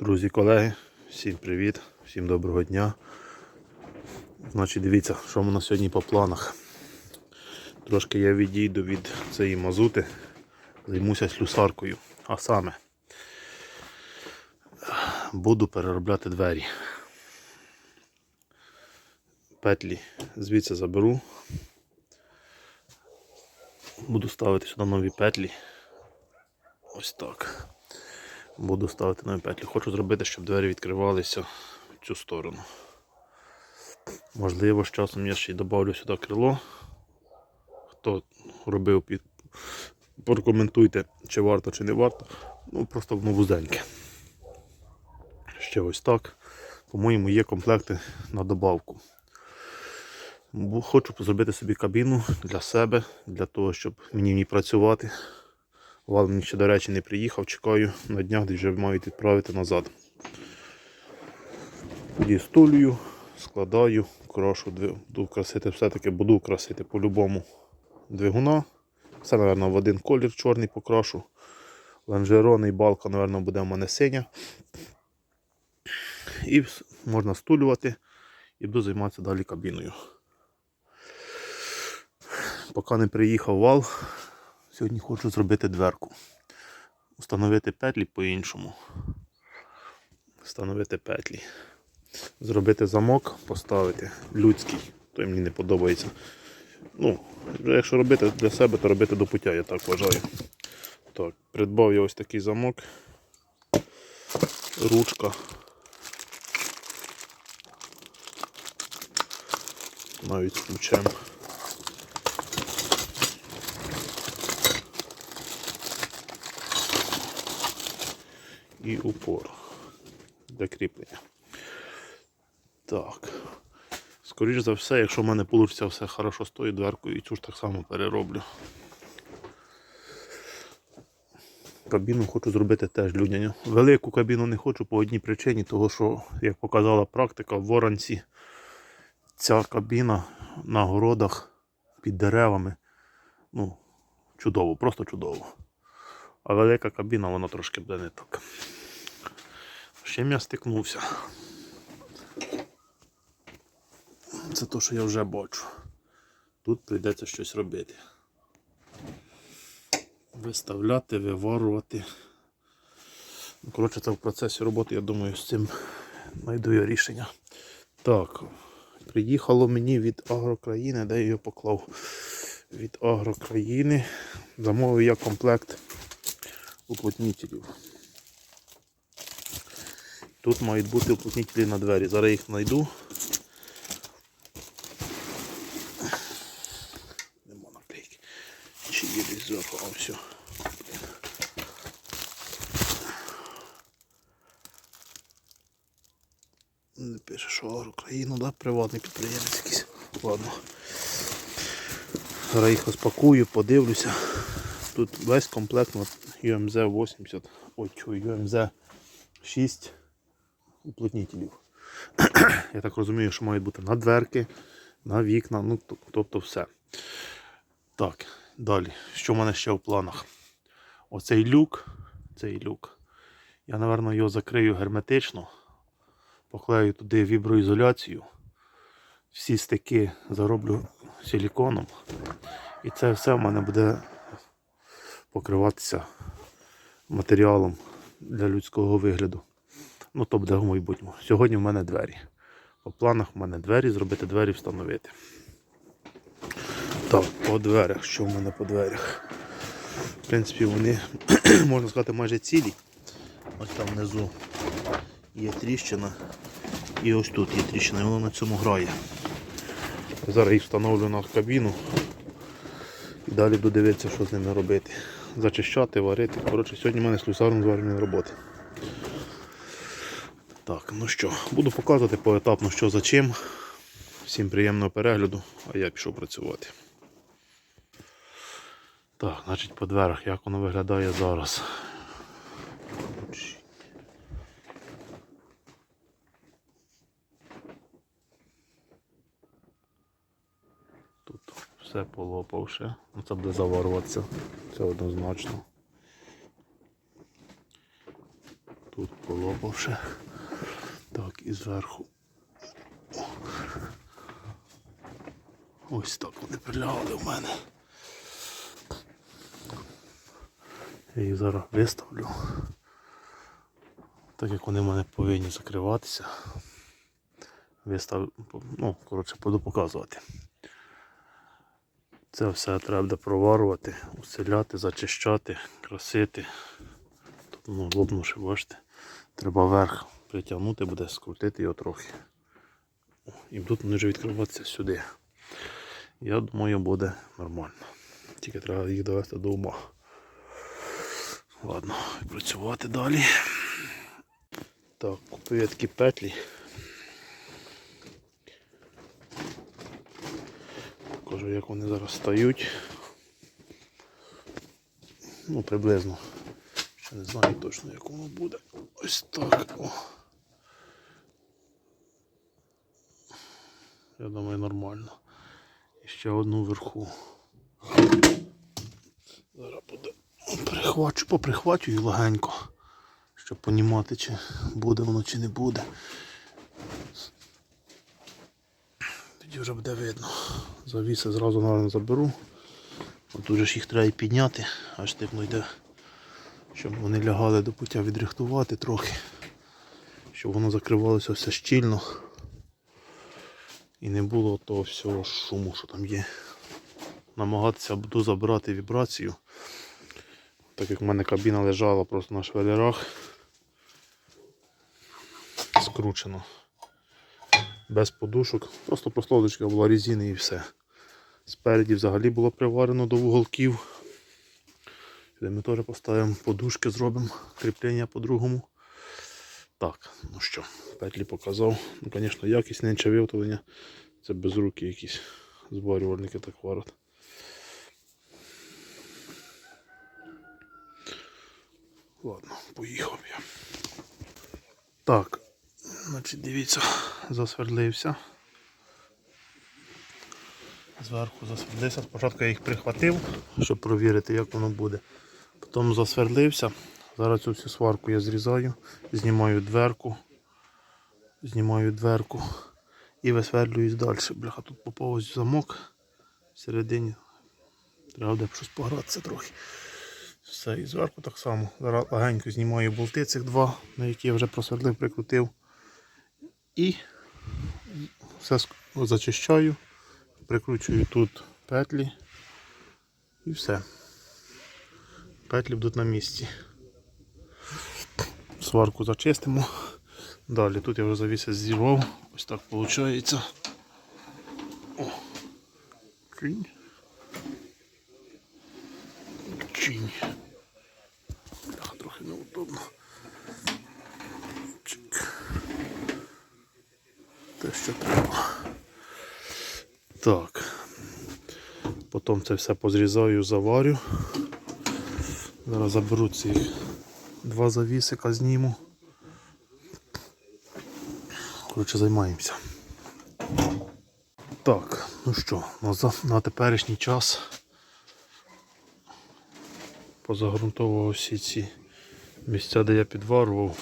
Друзі, колеги, всім привіт, всім доброго дня. Значить, дивіться, що в нас сьогодні по планах. Трошки я відійду від цієї мазути, займуся слюсаркою. А саме буду переробляти двері. Петлі звідси заберу. Буду ставити сюди нові петлі. Ось так. Буду ставити нові петлі. Хочу зробити, щоб двері відкривалися в цю сторону. Можливо, з часом я ще й додавлю сюди крило. Хто робив, під... прокоментуйте, чи варто, чи не варто. Ну, просто воно вузеньке. Ще ось так. По-моєму, є комплекти на добавку. Хочу зробити собі кабіну для себе, для того, щоб мені в ній працювати. Вал мені ще, до речі, не приїхав, чекаю на днях, де вже мають відправити назад. Дістулюю, складаю, крашу, буду красити, все-таки буду красити по-любому двигуна. Все, мабуть, в один колір чорний покрашу. Лонжерони і балка, мабуть, буде в мене синя. І можна стулювати і буду займатися далі кабіною. Поки не приїхав вал, Сьогодні хочу зробити дверку. Встановити петлі по-іншому. Встановити петлі. Зробити замок, поставити людський. Той мені не подобається. Ну, якщо робити для себе, то робити до пуття, я так вважаю. Так, придбав я ось такий замок. Ручка. Навіть ключем. І упор для кріплення. Так. Скоріше за все, якщо в мене вийде все хорошо з тою дверкою, і цю ж так само перероблю. Кабіну хочу зробити теж людяню. Велику кабіну не хочу по одній причині, того що, як показала практика, в Воронці ця кабіна на городах під деревами. Ну, чудово, просто чудово. А велика кабіна, вона трошки буде не так. Чим я стикнувся? Це те, що я вже бачу. Тут прийдеться щось робити. Виставляти, виварувати. Ну, Коротше, це в процесі роботи, я думаю, з цим знайду я рішення. Так, приїхало мені від Агрокраїни, де я його поклав. Від Агрокраїни. Замовив я комплект уплотнителів. Тут мають бути уплотнителі на двері. Зараз їх знайду. Нема наклейки. Чи є десь зверху, а все. Не пише, що Агрокраїна, да? приватний підприємець якийсь. Ладно. Зараз їх розпакую, подивлюся. Тут весь комплект UMZ 80, ой, чую, UMZ 6 уплотнителів. Я так розумію, що мають бути на дверки, на вікна, ну тобто все. Так, далі. Що в мене ще в планах? Оцей люк, цей люк. Я, напевно, його закрию герметично, поклею туди віброізоляцію. Всі стики зароблю силіконом. І це все в мене буде покриватися матеріалом для людського вигляду. Ну, то буде в майбутньому. Сьогодні в мене двері. По планах в мене двері, зробити двері, встановити. Так, по дверях. Що в мене по дверях? В принципі, вони, можна сказати, майже цілі. Ось там внизу є тріщина. І ось тут є тріщина, і воно на цьому грає. Зараз їх встановлю на кабіну. І далі буду дивитися, що з ними робити. Зачищати, варити. Коротше, сьогодні в мене слюсарно зварені роботи. Так, ну що, буду показувати поетапно, що за чим. Всім приємного перегляду, а я пішов працювати. Так, значить по дверях, як воно виглядає зараз. Тут все полопавши. Ну, Це буде заварюватися. Це однозначно. Тут полопавши. Так, і зверху. Ось так вони прилягали в мене. Я їх зараз виставлю. Так як вони в мене повинні закриватися. Вистав, ну, коротше, буду показувати. Це все треба проварувати, уселяти, зачищати, красити. Тут воно лопнувши, бачите. Треба вверх притягнути, буде скрутити його трохи. О, І тут вони вже відкриватися сюди. Я думаю, буде нормально. Тільки треба їх довести до ума. Ладно, працювати далі. Так, купив я такі петлі. Покажу, як вони зараз стають. Ну, приблизно. Ще не знаю точно, як воно буде. Ось так. О. Я думаю, нормально. І ще одну вверху. Зараз буде. Прихвачу, поприхвачую легенько, щоб понімати, чи буде воно, чи не буде. Тоді вже буде видно. Завіси зразу наверное, заберу. От тут ж їх треба і підняти, аж типно йде, щоб вони лягали до пуття відрихтувати трохи, щоб воно закривалося все щільно і не було того всього шуму, що там є. Намагатися буду забрати вібрацію, так як в мене кабіна лежала просто на швелерах, скручено без подушок. Просто прослодочка була резини і все. Спереді взагалі було приварено до вуголків. Сюди ми теж поставимо подушки, зробимо кріплення по-другому. Так, ну що, петлі показав. Ну, звісно, якість нинче виготовлення. Це без руки якісь зборювальники так варять. Ладно, поїхав я. Так, значить, дивіться, засвердлився. Зверху засвердлився. Спочатку я їх прихватив, щоб провірити, як воно буде. Потім засвердлився. Зараз цю всю сварку я зрізаю, знімаю дверку, знімаю дверку і висверлююсь далі. Бляха, тут поповось замок всередині. Треба буде щось погратися трохи. Все, і зверху так само. Зараз легенько знімаю болти цих два, на які я вже просверлив, прикрутив. І все зачищаю, прикручую тут петлі і все. Петлі будуть на місці. Сварку зачистимо. Далі тут я вже завіси зірвав. Ось так виходить. О. Чинь. Чинь. Трохи неудобно. Чик. Те, що треба. Так. Потім це все позрізаю, заварю. Зараз заберу ці два завісика зніму. Коротше, займаємося. Так, ну що, на, теперішній час позагрунтовував всі ці місця, де я підварував.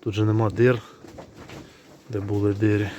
Тут же нема дир, де були дири.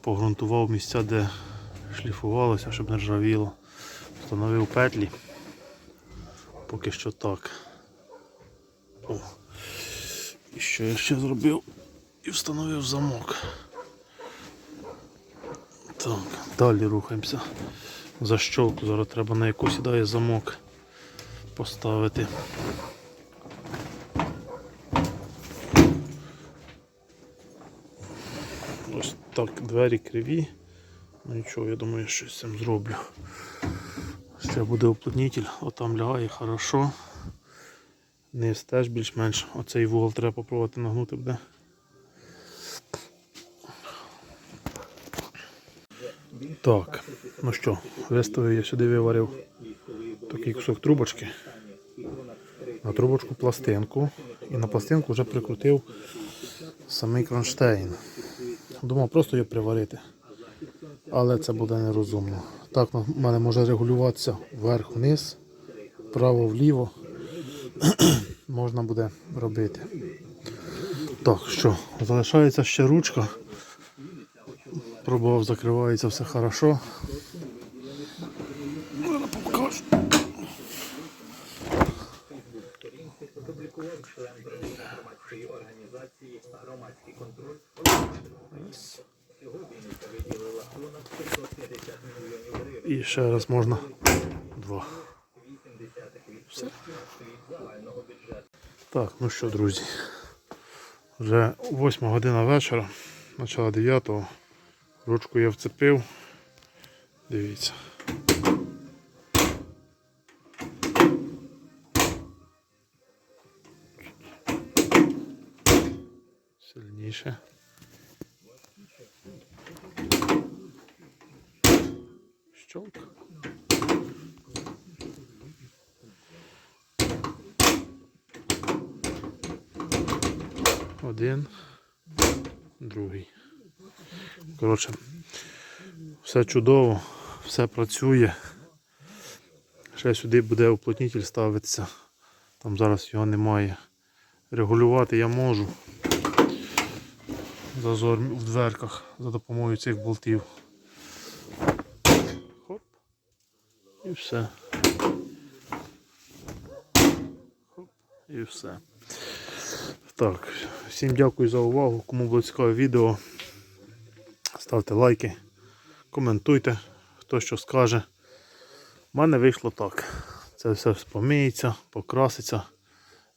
Погрунтував місця, де шліфувалося, щоб не ржавіло. Встановив петлі. Поки що так. О. І що я ще зробив? І встановив замок. Так, далі рухаємося. Защолку. Зараз треба на яку сідає замок поставити. Ось так, двері криві. Ну нічого, я думаю, я щось з цим зроблю. Ще буде уплотнитель, отам лягає хорошо. Низ теж більш-менш. Оцей вугол треба попробувати нагнути буде. Так, ну що, виставив я сюди виварив такий кусок трубочки. На трубочку пластинку. І на пластинку вже прикрутив самий кронштейн. Думав просто його приварити. Але це буде нерозумно. Так в мене може регулюватися вверх-вниз, вправо-вліво. можна буде робити. Так, що, залишається ще ручка. Пробував, закривається все хорошо. І ще раз можна. Два. Все. Так, ну що, друзі. Вже 8 година вечора, почала 9. Ручку я вцепив. Дивіться. Сильніше. Один, другий. Коротше, все чудово, все працює. Ще сюди буде уплотнитель ставитися. Там зараз його немає. Регулювати я можу. Зазор в дверках за допомогою цих болтів. Хоп. І все. Хоп. І все. Так, всім дякую за увагу. Кому було цікаве відео, ставте лайки, коментуйте, хто що скаже. У мене вийшло так. Це все помиється, покраситься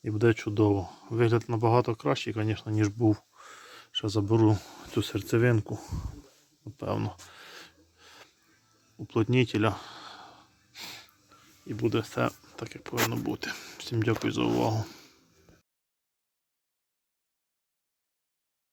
і буде чудово. Вигляд набагато кращий, звісно, ніж був. Ще заберу цю серцевинку, напевно, уплотнителя. І буде все так, як повинно бути. Всім дякую за увагу.